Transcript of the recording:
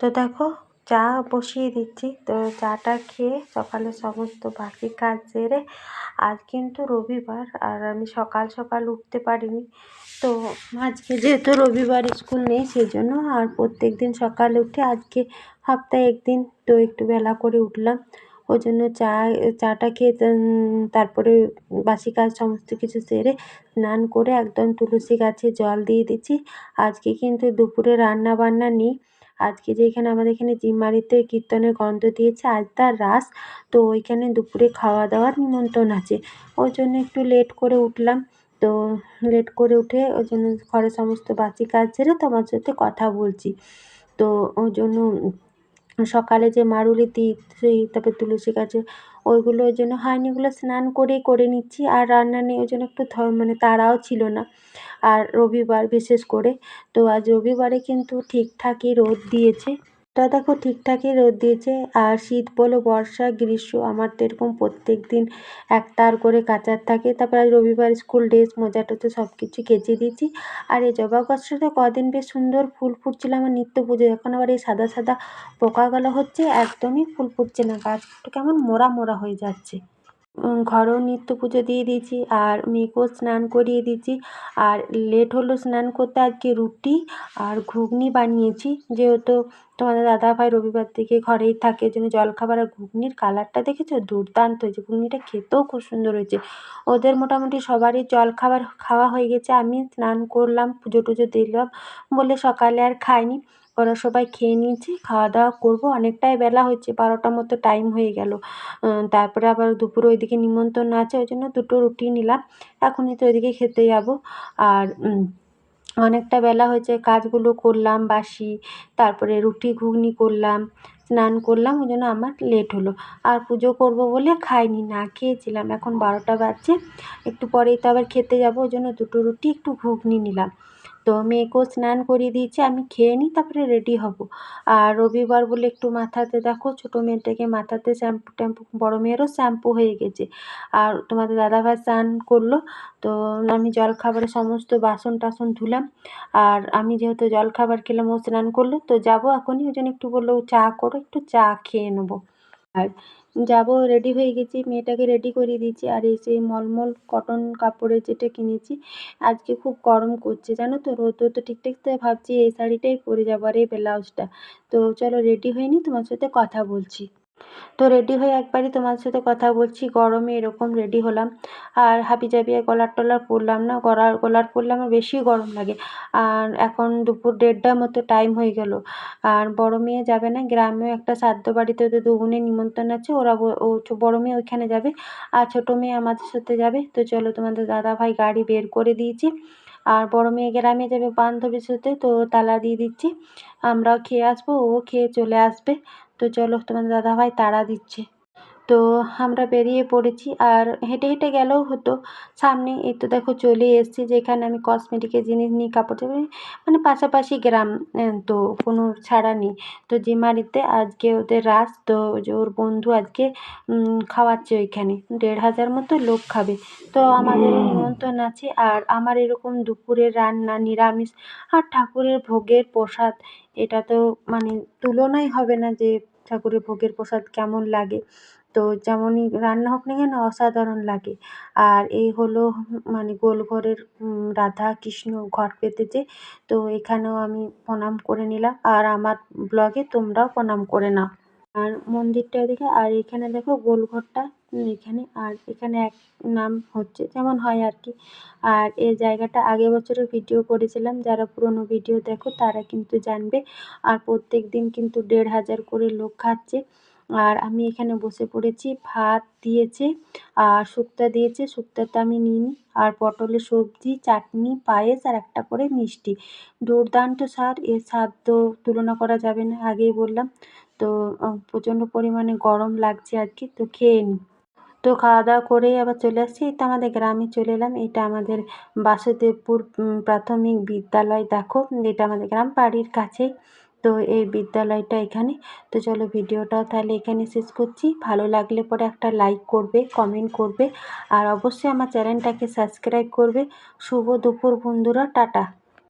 তো দেখো, চা বসিয়ে দিচ্ছি। তো চাটা খেয়ে সকালে সমস্ত বাকি কাজ সেরে আজ কিন্তু রবিবার, আর আমি সকাল সকাল উঠতে পারিনি। তো আজকে যেহেতু রবিবার স্কুল নেই সেই জন্য আর প্রত্যেক দিন সকালে উঠে আজকে সপ্তাহে একদিন তো একটু বেলা করে উঠলাম। ওই জন্য চা, চাটা খেয়ে তারপরে বাসি কাজ সমস্ত কিছু সেরে স্নান করে একদম তুলসী গাছে জল দিয়ে দিচ্ছি। আজকে কিন্তু দুপুরে রান্না বান্না নেই। আজকে যে এখানে আমাদের এখানে জিম্মারিতে কীর্তনের গন্ধ দিয়েছে আজ তার রাস, তো ওইখানে দুপুরে খাওয়া দাওয়ার নিমন্ত্রণ আছে। ওই জন্য একটু লেট করে উঠলাম। তো লেট করে উঠে ওই জন্য ঘরের সমস্ত বাসি কাজ ছেড়ে তোমার সাথে কথা বলছি। তো ওই জন্য সকালে যে মারুলি দিই সেই, তারপর তুলসী গাছে ওইগুলো ওই জন্য হয়নি ওগুলো স্নান করেই করে নিচ্ছি আর রান্না নেই ওই জন্য একটু মানে তাড়াও ছিল না। আর রবিবার বিশেষ করে। তো আজ রবিবারে কিন্তু ঠিকঠাকই রোদ দিয়েছে। তা দেখো ঠিকঠাকই রোদ দিয়েছে। আর শীত বলো, বর্ষা, গ্রীষ্ম, আমার তো এরকম প্রত্যেক দিন এক তার করে কাচার থাকে। তারপর আজ রবিবার স্কুল ড্রেস, মোজা টোজা সব কিছু কেচে দিয়েছি। আর এই জবা গাছটাতে কদিন বেশ সুন্দর ফুল ফুটছিল আমার নিত্য পুজো। এখন আবার এই সাদা সাদা পোকাগুলো হচ্ছে, একদমই ফুল ফুটছে না। গাছটা কেমন মোড়া মোড়া হয়ে যাচ্ছে। ঘরেও নিত্য পুজো দিয়ে দিয়েছি আর মেয়েকেও স্নান করিয়ে দিয়েছি। আর লেট হলো স্নান করতে আজকে রুটি আর ঘুগনি বানিয়েছি। যেহেতু তোমাদের দাদাভাই রবিবার থেকে ঘরেই থাকে ওই জন্য জলখাবার আর ঘুগনির কালারটা দেখেছ? দুর্দান্ত হয়েছে। ঘুগনিটা খেতেও খুব সুন্দর হয়েছে। ওদের মোটামুটি সবারই জলখাবার খাওয়া হয়ে গেছে। আমি স্নান করলাম, পুজো টুজো দিলাম বলে সকালে আর খাইনি। ওরা সবাই খেয়ে নিয়েছে, খাওয়া দাওয়া করব। অনেকটাই বেলা হচ্ছে বারোটার মতো টাইম হয়ে গেল। তারপরে আবার দুপুরে ওইদিকে নিমন্ত্রণ আছে, ওই জন্য দুটো রুটি নিলাম। এখনই তো ওইদিকে খেতে যাব। আর অনেকটা বেলা হয়েছে, কাজগুলো করলাম, বাসি, তারপরে রুটি ঘুগনি করলাম, স্নান করলাম, ওই জন্য আমার লেট হলো। আর পুজো করব বলে খাইনি, না খেয়েছিলাম, এখন বারোটা বাজছে, একটু পরেই তো আবার খেতে যাব, ওই জন্য দুটো রুটি, একটু ঘুগনি নিলাম। তো মেয়েকেও স্নান করিয়ে দিয়েছি, আমি খেয়ে নিই, তারপরে রেডি হব। আর রবিবার বলে একটু মাথাতে, দেখো ছোটো মেয়েটাকে মাথাতে শ্যাম্পু ট্যাম্পু বড়ো মেয়েরও শ্যাম্পু হয়ে গেছে। আর তোমাদের দাদাভাই স্নান করল, তো আমি জলখাবারে সমস্ত বাসন টাসন ধুলাম। আর আমি যেহেতু জলখাবার খেলাম, ও স্নান করল, তো যাব এখনই, ওই জন্য একটু বলল, চা করো, একটু চা খেয়ে নেব। আর যাব রেডি হয়ে গেছি। মেয়েটাকে রেডি করিয়ে দিয়েছি আর এই সেই মলমল কটন কাপড়ের যেটা কিনেছি, আজকে খুব গরম করছে, জানো তো? রোদ তো ঠিকঠাক তো ভাবছি এই শাড়িটাই পরে যাব আর এই ব্লাউজটা তো চলো রেডি হয়ে নিই তোমার সাথে কথা বলছি। তো রেডি হয়ে একবারই তোমার সাথে কথা বলছি, গরমে এরকম রেডি হলাম। আর হাবি জাবি গলার টলার পরলাম না, গলার গলার পরলে আমার বেশি গরম লাগে। আর এখন দুপুর দেড়টার মতো টাইম হয়ে গেল। আর বড় মেয়ে যাবে না, গ্রামেও একটা শ্রাদ্ধ বাড়িতে ওদের দু বোনের নিমন্ত্রণ আছে, ওরা ও বড় মেয়ে ওইখানে যাবে আর ছোটো মেয়ে আমাদের সাথে যাবে। তো চলো তোমাদের দাদা ভাই গাড়ি বের করে দিয়েছি। আর বড় মেয়ে গ্রামে যাবে বান্ধবীর সাথে, তো তালা দিয়ে দিচ্ছি। আমরাও খেয়ে আসব, ও খেয়ে চলে আসবে। তো চলো তোমাদের দাদাভাই তাড়া দিচ্ছে। তো আমরা বেরিয়ে পড়েছি আর হেঁটে হেঁটে গেলেও হতো। সামনে এই তো দেখো চলে এসেছি যেখানে আমি কসমেটিকের জিনিস নিই কাপড় চাপড় মানে পাশাপাশি গ্রাম তো কোনো ছাড়া নেই। তো জিমারিতে আজকে ওদের রাস তো যে ওর বন্ধু আজকে খাওয়াচ্ছে ওইখানে। দেড় হাজার মতো লোক খাবে। তো আমাদের নিমন্ত্রণ আছে আর আমার এরকম দুপুরের রান্না নিরামিষ আর ঠাকুরের ভোগের প্রসাদ এটা তো মানে তুলনাই হবে না যে ঠাকুরের ভোগের প্রসাদ কেমন লাগে। তো যেমনই রান্না হোক না কেন অসাধারণ লাগে। আর এই হলো মানে গোলঘরের রাধা কৃষ্ণ ঘট পেতেছে তো এখানেও আমি প্রণাম করে নিলাম। আর আমার ব্লগে তোমরাও প্রণাম করে নাও। আর মন্দিরটা দেখে, আর এখানে দেখো গোলঘরটা এখানে। আর এখানে এক নাম হচ্ছে, যেমন হয় আর কি। আর এই জায়গাটা আগের বছরও ভিডিও করেছিলাম। যারা পুরনো ভিডিও দেখো, তারা কিন্তু জানবে। আর প্রত্যেক দিন কিন্তু দেড় হাজার করে লোক খাচ্ছে। আর আমি এখানে বসে পড়েছি। ভাত দিয়েছে, আর শুক্তো দিয়েছে। শুক্তোটা আমি নিইনি আর পটলের সবজি, চাটনি, পায়েস আর একটা করে মিষ্টি। দুর্দান্ত স্বাদ। এর স্বাদ তো তুলনা করা যাবে না, আগেই বললাম। তো প্রচণ্ড পরিমাণে গরম লাগছে আজকে, তো খেয়ে নিই তো খাওয়া দাওয়া করেই আবার চলে আসছি। তো আমাদের গ্রামে চলে এলাম। এটা আমাদের বাসুদেবপুর প্রাথমিক বিদ্যালয়, দেখো। এটা আমাদের গ্রাম বাড়ির কাছেই। তো এই বিদ্যালয়টা এখানে। তো চলো ভিডিওটাও তাহলে এখানে শেষ করছি। ভালো লাগলে পরে একটা লাইক করবে কমেন্ট করবে। আর অবশ্যই আমার চ্যানেলটাকে সাবস্ক্রাইব করবে। শুভ দুপুর বন্ধুরা, টাটা।